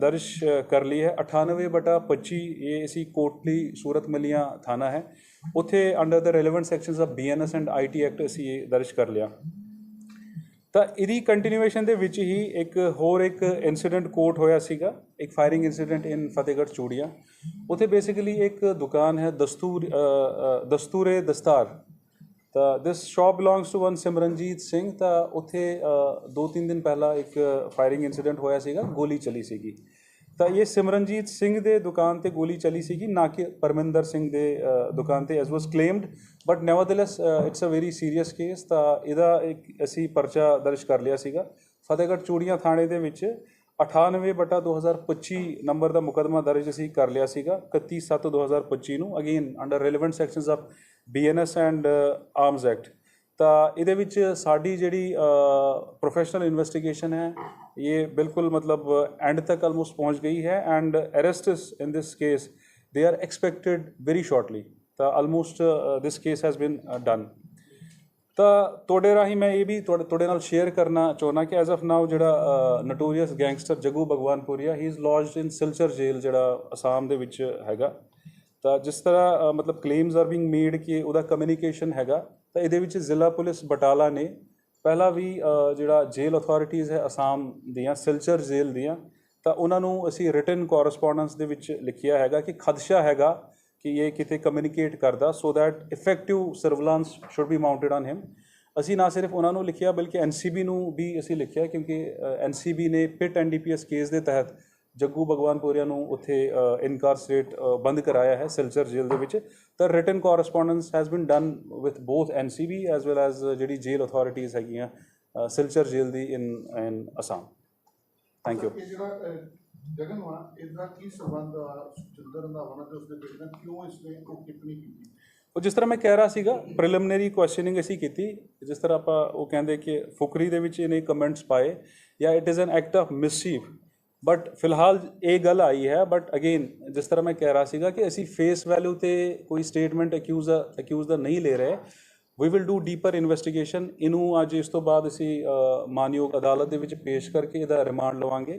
ਦਰਜ ਕਰ ਲਈ ਹੈ। 98 ਬਟਾ 25 ਇਹ ਅਸੀਂ ਕੋਟਲੀ ਸੂਰਤ ਮਲੀਆਂ ਥਾਣਾ ਹੈ। ਉੱਥੇ under the relevant sections of BNS and IT act ਅਸੀਂ ਇਹ ਦਰਜ ਕਰ ਲਿਆ। ਤਾਂ ਇਹਦੀ ਕੰਟੀਨਿਊਏਸ਼ਨ ਦੇ ਵਿੱਚ ਹੀ ਇੱਕ ਹੋਰ ਇੱਕ ਇਨਸੀਡੈਂਟ ਕੋਟ ਹੋਇਆ ਸੀਗਾ। ਇੱਕ ਫਾਇਰਿੰਗ ਇਨਸੀਡੈਂਟ ਇਨ ਫਤਿਹਗੜ੍ਹ ਚੂੜੀਆਂ। ਉੱਥੇ ਬੇਸਿਕਲੀ ਇੱਕ ਦੁਕਾਨ ਹੈ ਦਸਤੂਰ ਦਸਤੂਰੇ ਦਸਤਾਰ। ਤਾਂ this shop belongs to one Simranjeet Singh ਤਾਂ ਉੱਥੇ ਅ, ਦੋ ਤਿੰਨ ਦਿਨ ਪਹਿਲਾਂ ਇੱਕ ਫਾਇਰਿੰਗ ਇਨਸੀਡੈਂਟ ਹੋਇਆ ਸੀਗਾ ਗੋਲੀ ਚਲੀ ਸੀਗੀ। ਤਾਂ ਇਹ ਸਿਮਰਨਜੀਤ ਸਿੰਘ ਦੇ ਦੁਕਾਨ ਤੇ ਗੋਲੀ ਚਲੀ ਸੀਗੀ ਨਾ ਕਿ ਪਰਮਿੰਦਰ ਸਿੰਘ ਦੇ ਦੁਕਾਨ ਤੇ as was claimed but nevertheless it's a very serious case ਤਾਂ ਇਹਦਾ ਇੱਕ ਅਸੀਂ ਪਰਚਾ ਦਰਜ ਕਰ ਲਿਆ ਸੀਗਾ। ਫਤਿਹਗੜ੍ਹ ਚੂੜੀਆਂ ਥਾਣੇ ਦੇ ਵਿੱਚ 98 ਬਟਾ 2025 ਨੰਬਰ ਦਾ ਮੁਕਦਮਾ ਦਰਜ ਅਸੀਂ ਕਰ ਲਿਆ ਸੀਗਾ 31 7 2025 ਨੂੰ again under relevant sections of BNS and arms act ਤਾਂ ਇਹਦੇ ਵਿੱਚ ਸਾਡੀ ਜਿਹੜੀ ਪ੍ਰੋਫੈਸ਼ਨਲ ਇਨਵੈਸਟੀਗੇਸ਼ਨ ਹੈ, ਇਹ ਬਿਲਕੁਲ ਮਤਲਬ ਐਂਡ ਤੱਕ ਆਲਮੋਸਟ ਪਹੁੰਚ ਗਈ ਹੈ and arrests in this case they are expected very shortly ਤਾਂ almost this case has been done ਤਾਂ ਤੁਹਾਡੇ ਰਾਹੀਂ ਮੈਂ ਇਹ ਵੀ ਤੁਹਾਡੇ ਤੁਹਾਡੇ ਨਾਲ ਸ਼ੇਅਰ ਕਰਨਾ ਚਾਹੁੰਦਾ ਕਿ ਐਜ਼ ਆਫ ਨਾਓ ਜਿਹੜਾ notorious gangster Jaggu Bhagwanpuria he is lodged in Silchar ਜੇਲ੍ਹ ਜਿਹੜਾ ਅਸਾਮ ਦੇ ਵਿੱਚ ਹੈਗਾ। ਤਾਂ ਜਿਸ ਤਰ੍ਹਾਂ ਮਤਲਬ ਕਲੇਮਸ ਆਰ ਬੀਇੰਗ ਮੇਡ ਕਿ ਉਹਦਾ ਕਮਿਊਨੀਕੇਸ਼ਨ ਹੈਗਾ, ਤਾਂ ਇਹਦੇ ਵਿੱਚ ਜ਼ਿਲ੍ਹਾ ਪੁਲਿਸ ਬਟਾਲਾ ਨੇ ਪਹਿਲਾਂ ਵੀ ਜਿਹੜਾ ਜੇਲ੍ਹ ਅਥਾਰਟੀਆਂ ਹੈ ਅਸਾਮ ਦੀਆਂ, ਸਿਲਚਰ ਜੇਲ੍ਹ ਦੀਆਂ, ਤਾਂ ਉਹਨਾਂ ਨੂੰ ਅਸੀਂ ਰਿਟਨ ਕੋਰਸਪੋਂਡੈਂਸ ਦੇ ਵਿੱਚ ਲਿਖਿਆ ਹੈਗਾ ਕਿ ਖਦਸ਼ਾ ਹੈਗਾ ਕਿ ਇਹ ਕਿਤੇ ਕਮਿਊਨੀਕੇਟ ਕਰਦਾ so that effective surveillance should be mounted on him ਅਸੀਂ ਨਾ ਸਿਰਫ ਉਹਨਾਂ ਨੂੰ ਲਿਖਿਆ, ਬਲਕਿ ਐਨਸੀਬੀ ਨੂੰ ਵੀ ਅਸੀਂ ਲਿਖਿਆ, ਕਿਉਂਕਿ ਐਨਸੀਬੀ ਨੇ ਪਿਟ ਐਨਡੀਪੀਐਸ ਕੇਸ ਦੇ ਤਹਿਤ ਜੱਗੂ ਭਗਵਾਨਪੁਰੀਆ ਨੂੰ ਉੱਥੇ ਇਨਕਾਰਸਰੇਟ ਬੰਦ ਕਰਾਇਆ ਹੈ ਸਿਲਚਰ ਜੇਲ੍ਹ ਦੇ ਵਿੱਚ। ਤਾਂ written correspondence has been done with both NCB as well as ਜਿਹੜੀ ਜੇਲ੍ਹ ਅਥਾਰਟੀਆਂ ਹੈਗੀਆਂ ਸਿਲਚਰ ਜੇਲ੍ਹ ਦੀ in in Assam thank you ਇਹ ਜਿਹੜਾ ਅਹ, ਜਗਨ ਵਾ ਇਹਦਾ ਕੀ ਸੰਬੰਧ ਆ ਸੁਖਜਿੰਦਰ ਰੰਧਾਵਾ ਤੇ ਉਸਦੇ ਬੇਟੇ ਨਾਲ? ਕਿਉਂ ਇਸਨੇ ਉਹ ਟਿੱਪਣੀ ਕੀਤੀ? ਉਹ ਜਿਸ ਤਰ੍ਹਾਂ ਮੈਂ ਕਹਿ ਰਿਹਾ ਸੀਗਾ ਪ੍ਰੀਲਿਮਿਨਰੀ ਕੁਐਸਚਨਿੰਗ ਅਸੀਂ ਕੀਤੀ ਜਿਸ ਤਰ੍ਹਾਂ ਆਪਾਂ ਉਹ ਕਹਿੰਦੇ ਕਿ ਫੁਕਰੀ ਦੇ ਵਿੱਚ ਇਹਨੇ ਕਮੈਂਟਸ ਪਾਏ ਜਾਂ it is an act of mischief but ਫਿਲਹਾਲ ਇਹ ਗੱਲ ਆਈ ਹੈ ਬਟ ਅਗੇਨ ਜਿਸ ਤਰ੍ਹਾਂ ਮੈਂ ਕਹਿ ਰਿਹਾ ਸੀਗਾ ਕਿ ਅਸੀਂ ਫੇਸ ਵੈਲਿਊ ਤੇ ਕੋਈ ਸਟੇਟਮੈਂਟ ਅਕਿਊਜ਼ ਅਕਿਊਜ਼ ਦਾ ਨਹੀਂ ਲੈ ਰਹੇ। We will do deeper investigation ਇਹਨੂੰ ਅੱਜ ਇਸ ਤੋਂ ਬਾਅਦ ਅਸੀਂ ਮਾਨਯੋਗ ਅਦਾਲਤ ਦੇ ਵਿੱਚ ਪੇਸ਼ ਕਰਕੇ ਇਹਦਾ ਰਿਮਾਂਡ ਲਵਾਂਗੇ।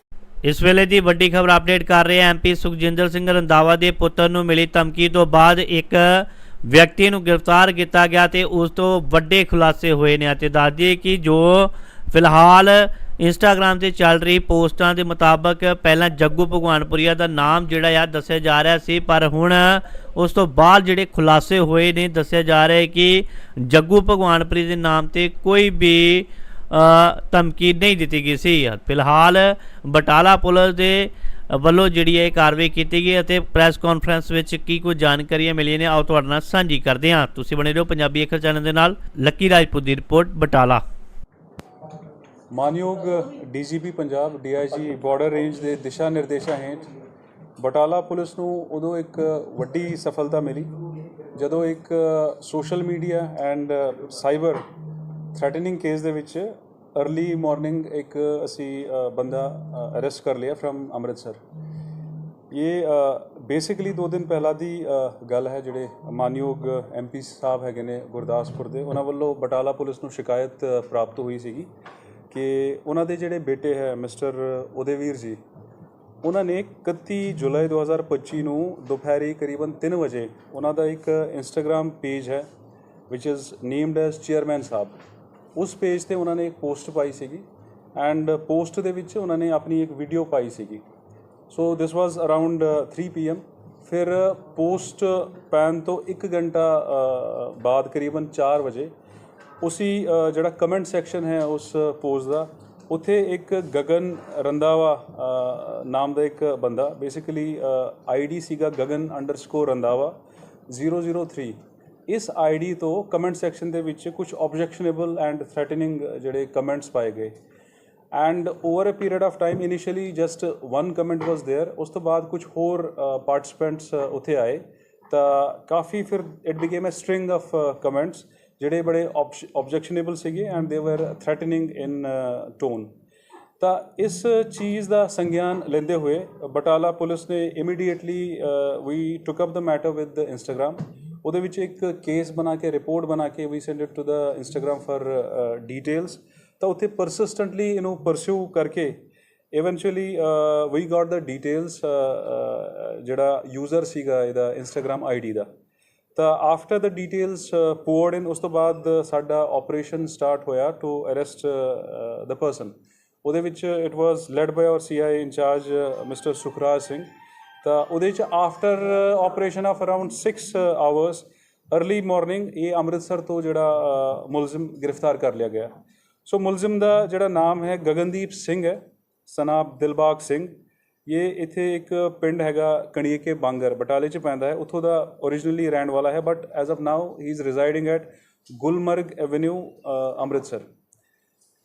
ਇਸ ਵੇਲੇ ਦੀ ਵੱਡੀ ਖਬਰ ਅਪਡੇਟ ਕਰ ਰਹੇ ਹਾਂ ਐਮਪੀ ਸੁਖਜਿੰਦਰ ਸਿੰਘ ਰੰਧਾਵਾ ਦੇ ਪੁੱਤਰ ਨੂੰ ਮਿਲੀ ਧਮਕੀ ਤੋਂ ਬਾਅਦ ਇੱਕ ਵਿਅਕਤੀ ਨੂੰ ਗ੍ਰਿਫਤਾਰ ਕੀਤਾ ਗਿਆ ਤੇ ਉਸ ਤੋਂ ਵੱਡੇ ਖੁਲਾਸੇ ਹੋਏ ਨੇ ਅਤੇ ਦੱਸ ਦਈਏ ਕਿ ਜੋ ਫਿਲਹਾਲ ਇੰਸਟਾਗ੍ਰam ਤੇ ਚੱਲ ਰਹੀ ਪੋਸਟਾਂ ਦੇ ਮੁਤਾਬਕ ਪਹਿਲਾਂ ਜੱਗੂ ਭਗਵਾਨਪੁਰੀਆ ਦਾ ਨਾਮ ਜਿਹੜਾ ਆ ਦੱਸਿਆ ਜਾ ਰਿਹਾ ਸੀ, ਪਰ ਹੁਣ ਉਸ ਤੋਂ ਬਾਅਦ ਜਿਹੜੇ ਖੁਲਾਸੇ ਹੋਏ ਨੇ, ਦੱਸਿਆ ਜਾ ਰਿਹਾ ਹੈ ਕਿ ਜੱਗੂ ਭਗਵਾਨਪੁਰੀ ਦੇ ਨਾਮ ਤੇ ਕੋਈ ਵੀ ਧਮਕੀ ਨਹੀਂ ਦਿੱਤੀ ਗਈ ਸੀ। ਫਿਲਹਾਲ ਬਟਾਲਾ ਪੁਲਿਸ ਦੇ ਵੱਲੋਂ ਜਿਹੜੀ ਹੈ ਕਾਰਵਾਈ ਕੀਤੀ ਗਈ ਅਤੇ ਪ੍ਰੈਸ ਕਾਨਫਰੰਸ ਵਿੱਚ ਕੀ ਕੁਝ ਜਾਣਕਾਰੀਆਂ ਮਿਲੀਆਂ ਨੇ, ਆਓ ਤੁਹਾਡੇ ਨਾਲ ਸਾਂਝੀ ਕਰਦੇ ਹਾਂ। ਤੁਸੀਂ ਬਣੇ ਰਹੋ ਪੰਜਾਬੀ ਅੱਖਰ ਚੈਨਲ ਦੇ ਨਾਲ। ਲੱਕੀ ਰਾਜਪੂਤ ਦੀ ਰਿਪੋਰਟ, ਬਟਾਲਾ। ਮਾਨਯੋਗ DGP Punjab DIG border range ਦੇ ਦਿਸ਼ਾ ਨਿਰਦੇਸ਼ਾਂ ਹੇਠ ਬਟਾਲਾ ਪੁਲਿਸ ਨੂੰ ਉਦੋਂ ਇੱਕ ਵੱਡੀ ਸਫਲਤਾ ਮਿਲੀ। ਜਦੋਂ ਇੱਕ social media and cyber threatening case ਦੇ ਵਿੱਚ अर्ਲੀ ਮਾਰਨਿੰਗ ਇੱਕ ਅਸੀਂ ਬੰਦਾ ਅਰੈਸਟ ਕਰ ਲਿਆ ਫਰਮ ਅੰਮ੍ਰਿਤਸਰ। ਇਹ ਬੇਸਿਕਲੀ ਦੋ ਦਿਨ ਪਹਿਲਾਂ ਦੀ ਗੱਲ ਹੈ ਜਿਹੜੇ ਮਾਨਯੋਗ ਐਮਪੀ ਸਾਹਿਬ ਹੈਗੇ ਨੇ ਗੁਰਦਾਸਪੁਰ ਦੇ, ਉਹਨਾਂ ਵੱਲੋਂ ਬਟਾਲਾ ਪੁਲਿਸ ਨੂੰ ਸ਼ਿਕਾਇਤ ਪ੍ਰਾਪਤ ਹੋਈ ਸੀਗੀ ਕਿ ਉਹਨਾਂ ਦੇ ਜਿਹੜੇ ਬੇਟੇ ਹੈ ਮਿਸਟਰ ਉਦੇਵੀਰ ਜੀ, ਉਹਨਾਂ ਨੇ 31 ਜੁਲਾਈ 2025 ਨੂੰ ਦੁਪਹਿਰੀ ਕਰੀਬਨ 3 ਵਜੇ ਉਹਨਾਂ ਦਾ ਇੱਕ ਇੰਸਟਾਗ੍ਰam ਪੇਜ ਹੈ, which is named as chairman ਸਾਹਿਬ। ਉਸ ਪੇਜ ਤੇ ਉਹਨਾਂ ਨੇ ਇੱਕ ਪੋਸਟ ਪਾਈ ਸੀਗੀ ਐਂਡ ਪੋਸਟ ਦੇ ਵਿੱਚ ਉਹਨਾਂ ਨੇ ਆਪਣੀ ਇੱਕ ਵੀਡੀਓ ਪਾਈ ਸੀਗੀ। So this was around 3 pm ਫਿਰ ਪੋਸਟ ਪੈਨ ਤੋਂ 1 ਘੰਟਾ ਬਾਅਦ ਕਰੀਬਨ 4 ਵਜੇ ਉਸੀ ਜਿਹੜਾ ਕਮੈਂਟ ਸੈਕਸ਼ਨ ਹੈ ਉਸ ਪੋਸਟ ਦਾ, ਉੱਥੇ ਇੱਕ ਗਗਨ ਰੰਦਾਵਾ ਨਾਮ ਦਾ ਇੱਕ ਬੰਦਾ ਬੇਸਿਕਲੀ ਆਈਡੀ ਸੀਗਾ ਗਗਨ ਅੰਡਰਸਕੋਰ ਰੰਦਾਵਾ 003 ਇਸ ਆਈਡੀ ਤੋਂ ਕਮੈਂਟ ਸੈਕਸ਼ਨ ਦੇ ਵਿੱਚ ਕੁਝ ਆਬਜੈਕਸ਼ਨੇਬਲ ਐਂਡ ਥ੍ਰੈਟਨਿੰਗ ਜਿਹੜੇ ਕਮੈਂਟਸ ਪਾਏ ਗਏ and over a period of time initially just one comment was there ਉਸ ਤੋਂ ਬਾਅਦ ਕੁਝ ਹੋਰ ਪਾਰਟਿਸਪੈਂਟਸ ਉੱਥੇ ਆਏ ਤਾਂ ਕਾਫੀ ਫਿਰ it became a string of comments ਜਿਹੜੇ ਬੜੇ ਆਬਜੈਕਸ਼ਨੇਬਲ ਸੀਗੇ ਐਂਡ ਦੇ ਵਰ ਥ੍ਰੈਟਨਿੰਗ ਇਨ ਟੋਨ ਤਾਂ ਇਸ ਚੀਜ਼ ਦਾ ਸੰਗਿਆਨ ਲੈਂਦੇ ਹੋਏ ਬਟਾਲਾ ਪੁਲਿਸ ਨੇ immediately we took up the matter with Instagram ਉਹਦੇ ਵਿੱਚ ਇੱਕ ਕੇਸ ਬਣਾ ਕੇ ਰਿਪੋਰਟ ਬਣਾ ਕੇ we send it to the Instagram for details ਤਾਂ ਉੱਥੇ ਪਰਸਿਸਟੈਂਟਲੀ ਇਹਨੂੰ ਪਰਸਿਊ ਕਰਕੇ eventually we got the details ਜਿਹੜਾ ਯੂਜ਼ਰ ਸੀਗਾ ਇਹਦਾ ਇੰਸਟਾਗ੍ਰam ਆਈਡੀ ਦਾ। ਤਾਂ ਆਫਟਰ ਦਾ ਡੀਟੇਲਸ ਪੋਰਡ ਇਨ ਉਸ ਤੋਂ ਬਾਅਦ ਸਾਡਾ ਆਪਰੇਸ਼ਨ ਸਟਾਰਟ ਹੋਇਆ ਟੂ ਅਰੈਸਟ ਦ ਪਰਸਨ ਉਹਦੇ ਵਿੱਚ it was led by our CI incharge mister Sukhraj Singh ਤਾਂ ਉਹਦੇ ਚ after operation of around 6 hours early morning ਇਹ ਅੰਮ੍ਰਿਤਸਰ ਤੋਂ ਜਿਹੜਾ ਅ, ਮੁਲਜ਼ਮ ਗ੍ਰਿਫਤਾਰ ਕਰ ਲਿਆ ਗਿਆ। ਸੋ ਮੁਲਜ਼ਮ ਦਾ ਜਿਹੜਾ ਨਾਮ ਹੈ ਗਗਨਦੀਪ ਸਿੰਘ ਹੈ ਸਨਾਬ ਦਿਲਬਾਗ ਸਿੰਘ। ਇਹ ਇੱਥੇ ਇੱਕ ਪਿੰਡ ਹੈਗਾ ਕਣੀਏਕੇ ਬਾਂਗਰ ਬਟਾਲੇ ਚ ਪੈਂਦਾ ਹੈ। ਉੱਥੋਂ ਦਾ originally ਰਹਿਣ ਵਾਲਾ ਹੈ but as of now he is residing at Gulmarg avenue uh, Amritsar.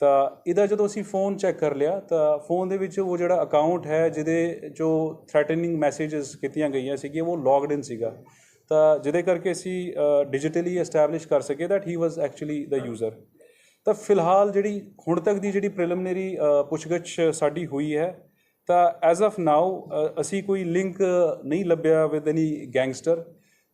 ਤਾਂ ਇਹਦਾ ਜਦੋਂ ਅਸੀਂ ਫੋਨ ਚੈੱਕ ਕਰ ਲਿਆ, ਤਾਂ ਫੋਨ ਦੇ ਵਿੱਚ ਉਹ ਜਿਹੜਾ ਅਕਾਊਂਟ ਹੈ, ਜਿਹਦੇ ਜੋ ਥ੍ਰੈਟਨਿੰਗ ਮੈਸੇजेस ਕੀਤੀਆਂ ਗਈਆਂ ਸੀਗੀਆਂ, ਉਹ ਲੌਗਡ ਇਨ ਸੀਗਾ। ਤਾਂ ਜਿਹਦੇ ਕਰਕੇ ਅਸੀਂ ਡਿਜੀਟਲੀ ਐਸਟੈਬਲਿਸ਼ ਕਰ ਸਕੇ that he was actually the user ਤਾਂ ਫਿਲਹਾਲ ਜਿਹੜੀ ਹੁਣ ਤੱਕ ਦੀ ਜਿਹੜੀ ਪ੍ਰੀਲਿਮਿਨਰੀ ਪੁੱਛਗਿੱਛ ਸਾਡੀ ਹੋਈ ਹੈ, ਤਾਂ ਐਜ਼ ਆਫ ਨਾਓ ਅਸੀਂ ਕੋਈ ਲਿੰਕ ਨਹੀਂ ਲੱਭਿਆ ਵਿਦ ਐਨੀ ਗੈਂਗਸਟਰ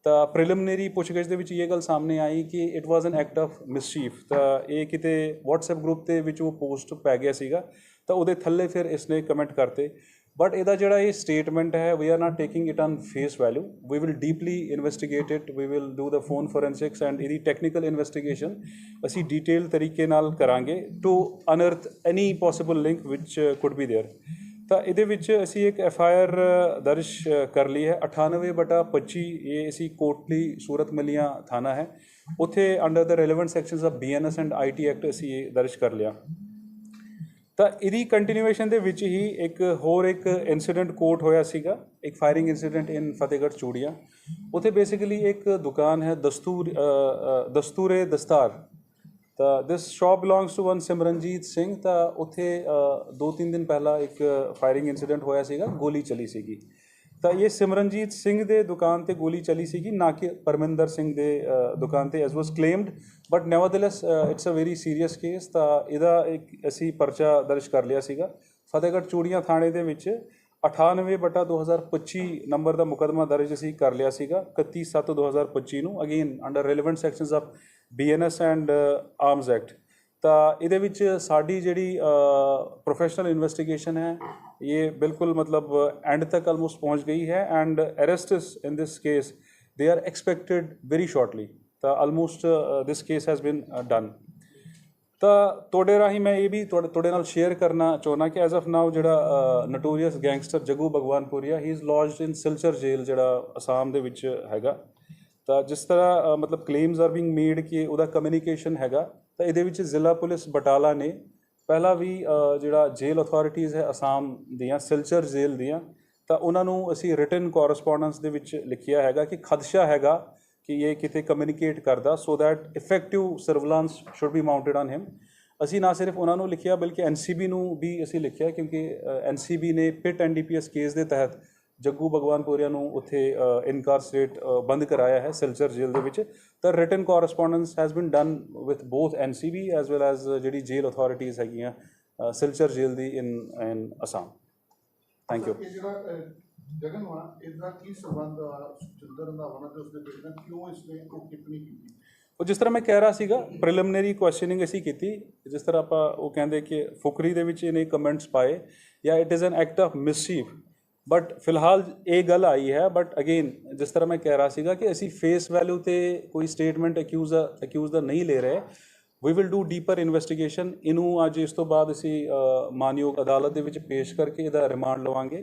ਤਾਂ ਪ੍ਰੀਲਿਮਿਨਰੀ ਪੁੱਛਗਿੱਛ ਦੇ ਵਿੱਚ ਇਹ ਗੱਲ ਸਾਹਮਣੇ ਆਈ ਕਿ it was an act of mischief ਤਾਂ ਇਹ ਕਿਤੇ WhatsApp ਗਰੁੱਪ ਦੇ ਵਿੱਚ ਉਹ ਪੋਸਟ ਪੈ ਗਿਆ ਸੀਗਾ ਤਾਂ ਉਹਦੇ ਥੱਲੇ ਫਿਰ ਇਸਨੇ ਕਮੈਂਟ ਕਰਤੇ ਬਟ ਇਹਦਾ ਜਿਹੜਾ ਇਹ ਸਟੇਟਮੈਂਟ ਹੈ we are not taking it on face value we will deeply investigate it we will do the phone forensics and ਇਹਦੀ ਟੈਕਨੀਕਲ ਇਨਵੈਸਟੀਗੇਸ਼ਨ ਅਸੀਂ ਡਿਟੇਲ ਤਰੀਕੇ ਨਾਲ ਕਰਾਂਗੇ to unearth any possible link which could be there ਤਾਂ ਇਹਦੇ ਵਿੱਚ ਅਸੀਂ ਇੱਕ ਐਫ ਆਈ ਆਰ ਦਰਜ ਕਰ ਲਈ ਹੈ। 98 ਬਟਾ 25 ਇਹ ਅਸੀਂ ਕੋਟਲੀ ਸੂਰਤ ਮਲੀਆਂ ਥਾਣਾ ਹੈ। ਉੱਥੇ under the relevant sections of BNS and IT act ਅਸੀਂ ਇਹ ਦਰਜ ਕਰ ਲਿਆ। ਤਾਂ ਇਹਦੀ ਕੰਟੀਨਿਊਏਸ਼ਨ ਦੇ ਵਿੱਚ ਹੀ ਇੱਕ ਹੋਰ ਇੱਕ ਇਨਸੀਡੈਂਟ ਕੋਟ ਹੋਇਆ ਸੀਗਾ। ਇੱਕ ਫਾਇਰਿੰਗ ਇਨਸੀਡੈਂਟ ਇਨ ਫਤਿਹਗੜ੍ਹ ਚੂੜੀਆਂ। ਉੱਥੇ ਬੇਸਿਕਲੀ ਇੱਕ ਦੁਕਾਨ ਹੈ ਦਸਤੂਰ ਦਸਤੂਰੇ ਦਸਤਾਰ। ਤਾਂ this shop belongs to one Simranjeet Singh ਤਾਂ ਉੱਥੇ ਅ, ਦੋ ਤਿੰਨ ਦਿਨ ਪਹਿਲਾਂ ਇੱਕ ਫਾਇਰਿੰਗ ਇਨਸੀਡੈਂਟ ਹੋਇਆ ਸੀਗਾ ਗੋਲੀ ਚਲੀ ਸੀਗੀ। ਤਾਂ ਇਹ ਸਿਮਰਨਜੀਤ ਸਿੰਘ ਦੇ ਦੁਕਾਨ ਤੇ ਗੋਲੀ ਚਲੀ ਸੀਗੀ ਨਾ ਕਿ ਪਰਮਿੰਦਰ ਸਿੰਘ ਦੇ ਦੁਕਾਨ ਤੇ as was claimed but nevertheless it's a very serious case ਤਾਂ ਇਹਦਾ ਇੱਕ ਅਸੀਂ ਪਰਚਾ ਦਰਜ ਕਰ ਲਿਆ ਸੀਗਾ। ਫਤਿਹਗੜ੍ਹ ਚੂੜੀਆਂ ਥਾਣੇ ਦੇ ਵਿੱਚ 98 ਬਟਾ 2025 ਨੰਬਰ ਦਾ ਮੁਕਦਮਾ ਦਰਜ ਅਸੀਂ ਕਰ ਲਿਆ ਸੀਗਾ 31 7 2025 ਨੂੰ again under relevant sections of BNS and arms act ਤਾਂ ਇਹਦੇ ਵਿੱਚ ਸਾਡੀ ਜਿਹੜੀ ਪ੍ਰੋਫੈਸ਼ਨਲ ਇਨਵੈਸਟੀਗੇਸ਼ਨ ਹੈ, ਇਹ ਬਿਲਕੁਲ ਮਤਲਬ ਐਂਡ ਤੱਕ ਆਲਮੋਸਟ ਪਹੁੰਚ ਗਈ ਹੈ and arrests in this case they are expected very shortly ਤਾਂ almost this case has been done ਤਾਂ ਤੁਹਾਡੇ ਰਾਹੀਂ ਮੈਂ ਇਹ ਵੀ ਤੁਹਾਡੇ ਤੁਹਾਡੇ ਨਾਲ ਸ਼ੇਅਰ ਕਰਨਾ ਚਾਹੁੰਦਾ ਕਿ ਐਜ਼ ਆਫ ਨਾਓ ਜਿਹੜਾ notorious gangster Jaggu Bhagwanpuria he is lodged in Silchar ਜੇਲ੍ਹ ਜਿਹੜਾ ਅਸਾਮ ਦੇ ਵਿੱਚ ਹੈਗਾ। ਤਾਂ ਜਿਸ ਤਰ੍ਹਾਂ ਮਤਲਬ ਕਲੇਮਸ ਆਰ ਬੀਇੰਗ ਮੇਡ ਕਿ ਉਹਦਾ ਕਮਿਊਨੀਕੇਸ਼ਨ ਹੈਗਾ, ਤਾਂ ਇਹਦੇ ਵਿੱਚ ਜ਼ਿਲ੍ਹਾ ਪੁਲਿਸ ਬਟਾਲਾ ਨੇ ਪਹਿਲਾਂ ਵੀ ਜਿਹੜਾ ਜੇਲ੍ਹ ਅਥਾਰਟੀਆਂ ਹੈ ਅਸਾਮ ਦੀਆਂ, ਸਿਲਚਰ ਜੇਲ੍ਹ ਦੀਆਂ, ਤਾਂ ਉਹਨਾਂ ਨੂੰ ਅਸੀਂ ਰਿਟਨ ਕੋਰਸਪੋਂਡੈਂਸ ਦੇ ਵਿੱਚ ਲਿਖਿਆ ਹੈਗਾ ਕਿ ਖਦਸ਼ਾ ਹੈਗਾ ਕਿ ਇਹ ਕਿਤੇ ਕਮਿਊਨੀਕੇਟ ਕਰਦਾ so that effective surveillance should be mounted on him ਅਸੀਂ ਨਾ ਸਿਰਫ ਉਹਨਾਂ ਨੂੰ ਲਿਖਿਆ, ਬਲਕਿ ਐਨਸੀਬੀ ਨੂੰ ਵੀ ਅਸੀਂ ਲਿਖਿਆ, ਕਿਉਂਕਿ ਐਨਸੀਬੀ ਨੇ ਪਿਟ ਐਨਡੀਪੀਐਸ ਕੇਸ ਦੇ ਤਹਿਤ ਜੱਗੂ ਭਗਵਾਨਪੁਰੀਆ ਨੂੰ ਉੱਥੇ ਇਨਕਾਰਸਰੇਟ ਬੰਦ ਕਰਾਇਆ ਹੈ ਸਿਲਚਰ ਜੇਲ੍ਹ ਦੇ ਵਿੱਚ। ਤਾਂ written correspondence has been done with both NCB as well as ਜਿਹੜੀ ਜੇਲ੍ਹ ਅਥਾਰਟੀਆਂ ਹੈਗੀਆਂ ਸਿਲਚਰ ਜੇਲ੍ਹ ਦੀ in in Assam thank you ਇਹ ਜਿਹੜਾ ਅਹ, ਜਗਨਵਾਨ ਇਸ ਦਾ ਕੀ ਸੰਬੰਧ ਆ ਸੁਖਜਿੰਦਰ ਰੰਧਾਵਾ ਤੇ ਉਸਦੇ ਬੇਟੇ ਨਾਲ? ਕਿਉਂ ਇਸਨੇ ਉਹ ਟਿੱਪਣੀ ਕੀਤੀ? ਉਹ ਜਿਸ ਤਰ੍ਹਾਂ ਮੈਂ ਕਹਿ ਰਿਹਾ ਸੀਗਾ ਪ੍ਰੀਲਿਮਿਨਰੀ ਕੁਐਸਚਨਿੰਗ ਅਸੀਂ ਕੀਤੀ ਜਿਸ ਤਰ੍ਹਾਂ ਆਪਾਂ ਉਹ ਕਹਿੰਦੇ ਕਿ ਫੁਕਰੀ ਦੇ ਵਿੱਚ ਇਹਨੇ ਕਮੈਂਟਸ ਪਾਏ ਜਾਂ it is an act of mischief but ਫਿਲਹਾਲ ਇਹ ਗੱਲ ਆਈ ਹੈ ਬਟ ਅਗੇਨ ਜਿਸ ਤਰ੍ਹਾਂ ਮੈਂ ਕਹਿ ਰਿਹਾ ਸੀਗਾ ਕਿ ਅਸੀਂ ਫੇਸ ਵੈਲਿਊ ਤੇ ਕੋਈ ਸਟੇਟਮੈਂਟ ਅਕਿਊਜ਼ ਅਕਿਊਜ਼ ਦਾ ਨਹੀਂ ਲੈ ਰਹੇ। We will do deeper investigation ਇਹਨੂੰ ਅੱਜ ਇਸ ਤੋਂ ਬਾਅਦ ਅਸੀਂ ਮਾਨਯੋਗ ਅਦਾਲਤ ਦੇ ਵਿੱਚ ਪੇਸ਼ ਕਰਕੇ ਇਹਦਾ ਰਿਮਾਂਡ ਲਵਾਂਗੇ।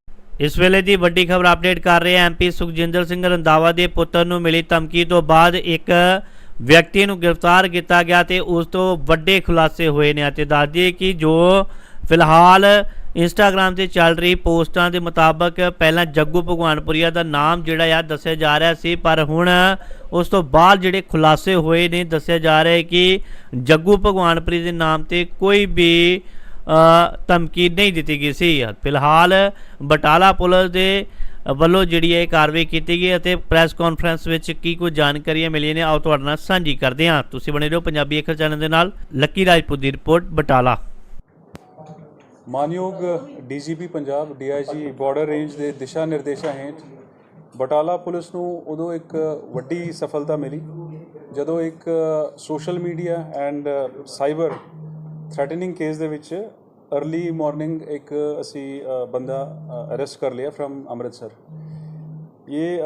ਇਸ ਵੇਲੇ ਦੀ ਵੱਡੀ ਖਬਰ ਅਪਡੇਟ ਕਰ ਰਹੇ ਹਾਂ ਐਮਪੀ ਸੁਖਜਿੰਦਰ ਸਿੰਘ ਰੰਧਾਵਾ ਦੇ ਪੁੱਤਰ ਨੂੰ ਮਿਲੀ ਧਮਕੀ ਤੋਂ ਬਾਅਦ ਇੱਕ ਵਿਅਕਤੀ ਨੂੰ ਗ੍ਰਿਫਤਾਰ ਕੀਤਾ ਗਿਆ ਤੇ ਉਸ ਤੋਂ ਵੱਡੇ ਖੁਲਾਸੇ ਹੋਏ ਨੇ ਅਤੇ ਦੱਸ ਦਈਏ ਕਿ ਜੋ ਫਿਲਹਾਲ ਇੰਸਟਾਗ੍ਰam ਤੇ ਚੱਲ ਰਹੀ ਪੋਸਟਾਂ ਦੇ ਮੁਤਾਬਕ ਪਹਿਲਾਂ ਜੱਗੂ ਭਗਵਾਨਪੁਰੀਆ ਦਾ ਨਾਮ ਜਿਹੜਾ ਆ ਦੱਸਿਆ ਜਾ ਰਿਹਾ ਸੀ, ਪਰ ਹੁਣ ਉਸ ਤੋਂ ਬਾਅਦ ਜਿਹੜੇ ਖੁਲਾਸੇ ਹੋਏ ਨੇ, ਦੱਸਿਆ ਜਾ ਰਿਹਾ ਹੈ ਕਿ ਜੱਗੂ ਭਗਵਾਨਪੁਰੀ ਦੇ ਨਾਮ ਤੇ ਕੋਈ ਵੀ ਧਮਕੀ ਨਹੀਂ ਦਿੱਤੀ ਗਈ ਸੀ। ਫਿਲਹਾਲ ਬਟਾਲਾ ਪੁਲਿਸ ਦੇ ਵੱਲੋਂ ਜਿਹੜੀ ਹੈ ਕਾਰਵਾਈ ਕੀਤੀ ਗਈ ਅਤੇ ਪ੍ਰੈਸ ਕਾਨਫਰੰਸ ਵਿੱਚ ਕੀ ਕੁਝ ਜਾਣਕਾਰੀਆਂ ਮਿਲੀਆਂ ਨੇ, ਆਓ ਤੁਹਾਡੇ ਨਾਲ ਸਾਂਝੀ ਕਰਦੇ ਹਾਂ। ਤੁਸੀਂ ਬਣੇ ਰਹੋ ਪੰਜਾਬੀ ਅੱਖਰ ਚੈਨਲ ਦੇ ਨਾਲ। ਲੱਕੀ ਰਾਜਪੂਤ ਦੀ ਰਿਪੋਰਟ, ਬਟਾਲਾ। ਮਾਨਯੋਗ DGP Punjab, DIG border range ਦੇ ਦਿਸ਼ਾ ਨਿਰਦੇਸ਼ਾਂ ਹੇਠ ਬਟਾਲਾ ਪੁਲਿਸ ਨੂੰ ਉਦੋਂ ਇੱਕ ਵੱਡੀ ਸਫਲਤਾ ਮਿਲੀ। ਜਦੋਂ ਇੱਕ social media and cyber threatening case ਦੇ ਵਿੱਚ अर्ਲੀ ਮਾਰਨਿੰਗ ਇੱਕ ਅਸੀਂ ਬੰਦਾ ਅਰੈਸਟ ਕਰ ਲਿਆ ਫਰਮ ਅੰਮ੍ਰਿਤਸਰ। ਇਹ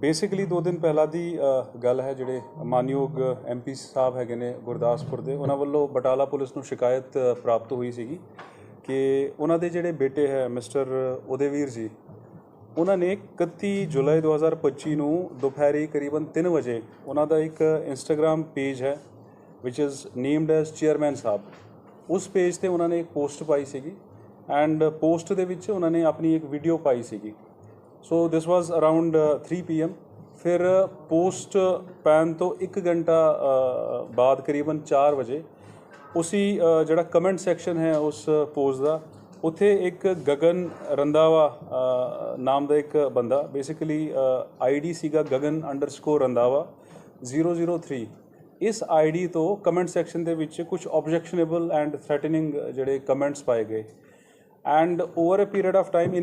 ਬੇਸਿਕਲੀ ਦੋ ਦਿਨ ਪਹਿਲਾਂ ਦੀ ਗੱਲ ਹੈ ਜਿਹੜੇ ਮਾਨਯੋਗ ਐਮਪੀ ਸਾਹਿਬ ਹੈਗੇ ਨੇ ਗੁਰਦਾਸਪੁਰ ਦੇ, ਉਹਨਾਂ ਵੱਲੋਂ ਬਟਾਲਾ ਪੁਲਿਸ ਨੂੰ ਸ਼ਿਕਾਇਤ ਪ੍ਰਾਪਤ ਹੋਈ ਸੀਗੀ ਕਿ ਉਹਨਾਂ ਦੇ ਜਿਹੜੇ ਬੇਟੇ ਹੈ ਮਿਸਟਰ ਉਦੇਵੀਰ ਜੀ, ਉਹਨਾਂ ਨੇ 31 ਜੁਲਾਈ 2025 ਨੂੰ ਦੁਪਹਿਰੀ ਕਰੀਬਨ 3 ਵਜੇ ਉਹਨਾਂ ਦਾ ਇੱਕ ਇੰਸਟਾਗ੍ਰam ਪੇਜ ਹੈ, which is named as chairman ਸਾਹਿਬ। ਉਸ ਪੇਜ ਤੇ ਉਹਨਾਂ ਨੇ ਇੱਕ ਪੋਸਟ ਪਾਈ ਸੀਗੀ ਐਂਡ ਪੋਸਟ ਦੇ ਵਿੱਚ ਉਹਨਾਂ ਨੇ ਆਪਣੀ ਇੱਕ ਵੀਡੀਓ ਪਾਈ ਸੀਗੀ। So this was around 3 PM ਫਿਰ ਪੋਸਟ ਪੈਨ ਤੋਂ 1 ਘੰਟਾ ਬਾਅਦ ਕਰੀਬਨ 4 ਵਜੇ ਉਸੀ ਜਿਹੜਾ ਕਮੈਂਟ ਸੈਕਸ਼ਨ ਹੈ ਉਸ ਪੋਸਟ ਦਾ, ਉੱਥੇ ਇੱਕ ਗਗਨ ਰੰਦਾਵਾ ਨਾਮ ਦਾ ਇੱਕ ਬੰਦਾ ਬੇਸਿਕਲੀ ਆਈਡੀ ਸੀਗਾ ਗਗਨ ਅੰਡਰਸਕੋਰ ਰੰਦਾਵਾ 003 ਇਸ ਆਈਡੀ ਤੋਂ ਕਮੈਂਟ ਸੈਕਸ਼ਨ ਦੇ ਵਿੱਚ ਕੁਝ ਆਬਜੈਕਸ਼ਨੇਬਲ ਐਂਡ ਥ੍ਰੈਟਨਿੰਗ ਜਿਹੜੇ ਕਮੈਂਟਸ ਪਾਏ ਗਏ। And over a period of time